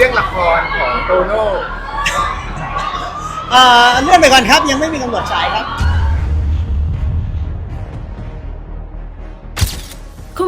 รื่องละครของโตโน่ เอ่อเลื่อนไปก่อนครับยังไม่มีกำหนดฉายครับ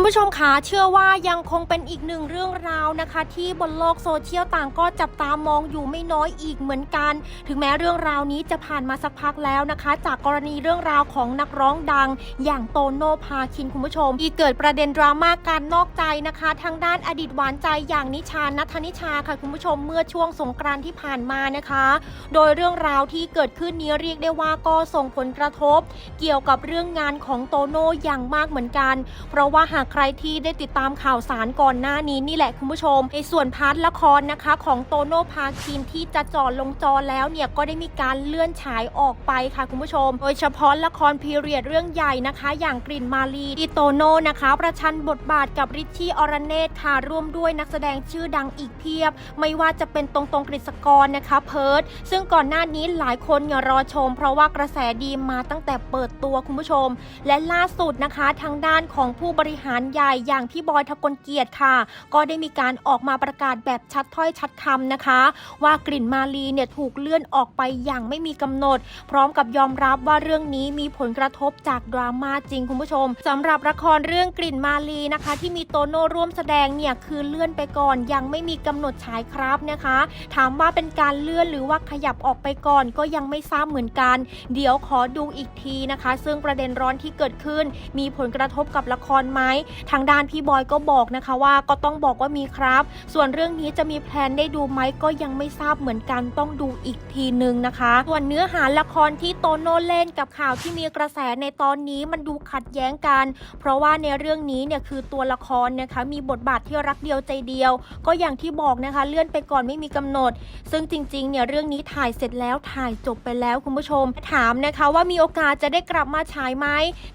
คุณผู้ชมคะเชื่อว่ายังคงเป็นอีกหนึ่งเรื่องราวนะคะ ที่บนโลกโซเชียลต่างก็จับตามองอยู่ไม่น้อยอีกเหมือนกัน ถึงแม้เรื่องราวนี้จะผ่านมาสักพักแล้วนะคะ จากกรณีเรื่องราวของนักร้องดัง อย่างโตโน่พาคินคุณผู้ชมที่เกิดประเด็นดราม่าการนอกใจนะคะ ทางด้านอดีตหวานใจอย่างนิชานัทนิชาค่ะคุณผู้ชมเมื่อช่วงสงกรานที่ผ่านมานะคะ โดยเรื่องราวที่เกิดขึ้นนี้เรียกได้ว่าก็ส่งผลกระทบ เกี่ยวกับเรื่องงานของโตโน่อย่างมากเหมือนกัน เพราะว่าหากใครที่ได้ติดตามข่าวสารก่อนหน้านี้นี่แหละคุณผู้ชม ในส่วนพาร์ทละครนะคะของโตโน่พาคินที่จะจอดลงจอแล้วเนี่ยก็ได้มีการเลื่อนฉายออกไปค่ะคุณผู้ชม โดยเฉพาะละครพีเรียดเรื่องใหญ่นะคะ อย่างกลิ่นมาลีที่โตโน่นะคะ ประชันบทบาทกับริชชี่อรเนตค่ะร่วมด้วยนักแสดงชื่อดังอีกเพียบ ไม่ว่าจะเป็นตรงตรงกฤษกรนะคะเพิร์ดซึ่งก่อนหน้านี้หลายคนเนี่ยรอชม เพราะว่ากระแสดีมาตั้งแต่เปิดตัวคุณผู้ชม และล่าสุดนะคะทางด้านของผู้บริหารใหญ่อย่างพี่บอยทะกลเกียรติค่ะ ก็ได้มีการออกมาประกาศแบบชัดถ้อยชัดคำนะคะ ว่ากลิ่นมาลีเนี่ยถูกเลื่อนออกไปอย่างไม่มีกำหนด พร้อมกับยอมรับว่าเรื่องนี้มีผลกระทบจากดราม่าจริงคุณผู้ชมสำหรับละครเรื่องกลิ่นมาลีนะคะ ที่มีโตโน่ร่วมแสดงเนี่ยคือเลื่อนไปก่อนยังไม่มีกำหนดฉายครับนะคะ ถามว่าเป็นการเลื่อนหรือว่าขยับออกไปก่อนก็ยังไม่ทราบเหมือนกัน เดี๋ยวขอดูอีกทีนะคะ ซึ่งประเด็นร้อนที่เกิดขึ้น มีผลกระทบกับละครไหมทางด้านพี่บอยก็บอกนะคะว่าก็ต้องบอกว่ามีครับ ส่วนเรื่องนี้จะมีแพลนได้ดูไหมก็ยังไม่ทราบเหมือนกันต้องดูอีกทีนึงนะคะ ส่วนเนื้อหาละครที่โตโน่เล่นกับข่าวที่มีกระแสในตอนนี้มันดูขัดแย้งกัน เพราะว่าในเรื่องนี้เนี่ยคือตัวละครนะคะมีบทบาทที่รักเดียวใจเดียว ก็อย่างที่บอกนะคะเลื่อนไปก่อนไม่มีกำหนด ซึ่งจริงๆเนี่ยเรื่องนี้ถ่ายเสร็จแล้วถ่ายจบไปแล้วคุณผู้ชม ถามนะคะว่ามีโอกาสจะได้กลับมาฉายไหม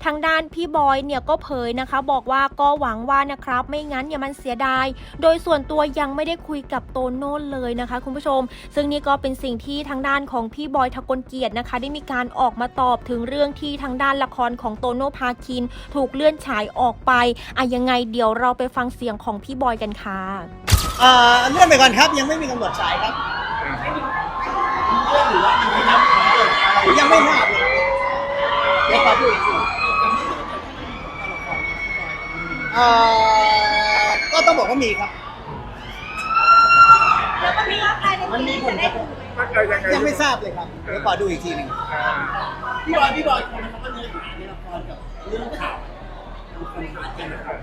ทางด้านพี่บอยเนี่ยก็เผยนะคะ บอกว่าก็หวังว่านะครับ ไม่งั้นอย่ามันเสียดาย โดยส่วนตัวยังไม่ได้คุยกับโตโน่เลยนะคะ คุณผู้ชม ซึ่งนี่ก็เป็นสิ่งที่ทางด้านของพี่บอยทะกลเกียรตินะคะ ได้มีการออกมาตอบถึงเรื่องที่ทางด้านละครของโตโน่พาคิน ถูกเลื่อนฉายออกไปอะยังไงเดี๋ยวเราไปฟังเสียงของพี่บอยกันค่ะเอ่อเลื่อนไปก่อนครับยังไม่มีกำหนดฉายครับยังไม่ทราบเลยเดี๋ยวขอดูอีกที เอ่อก็ต้องบอกว่ามีครับมันมีผลกระทบมันเกิดยังไงยังไม่ทราบเลยครับเดี๋ยวขอดูอีกทีหนึ่งอ่าพี่บอยพี่บอยคนเขาก็เนื้อหาในละครกับเรื่องข่าวมันคนขัดกันนะครับ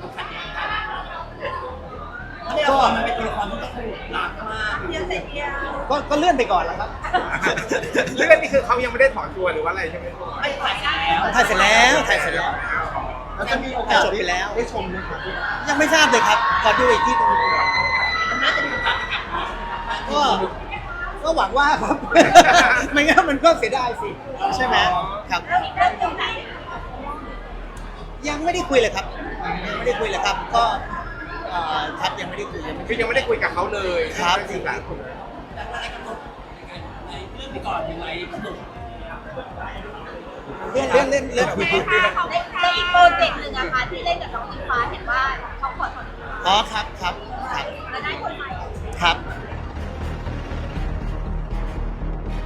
มันขัดแย้งกันเพราะในละครมันเป็นตัวละครที่ต้องหนักมากก็ก็เลื่อนไปก่อนแล้วครับเรื่องนี้คือเขายังไม่ได้ถอนตัวหรือว่าอะไรใช่ไหมไม่ถ่ายแล้วถ่ายเสร็จแล้วถ่ายเสร็จแล้ว แล้วจะมีโอกาสจบไปแล้ว ได้ชมไหมครับยังไม่ทราบเลยครับขอดูอีกทีหนึงมันน่าจะมีโอกาสกลับมาก็ก็หวังว่าครับ ไม่งั้นมันก็เสียดายสิใช่ไหมครับ ยังไม่ได้คุยเลยครับยังไม่ได้คุยเลยครับ ก็เอ่อครับยังไม่ได้คุยยังไม่คือยังไม่ได้คุยกับเขาเลยครับจริงๆแต่ว่าอะไรกำหนดในเรื่องไปก่อนยังไงกำหนดเลื่อนเลื่อนเลื่อนเลื่อนแล้ว อีกโปรเจกต์หนึ่งอะคะที่เล่นกับน้องอิงฟ้าเห็นว่าเขาขอถอนตัวอ๋อครับครับ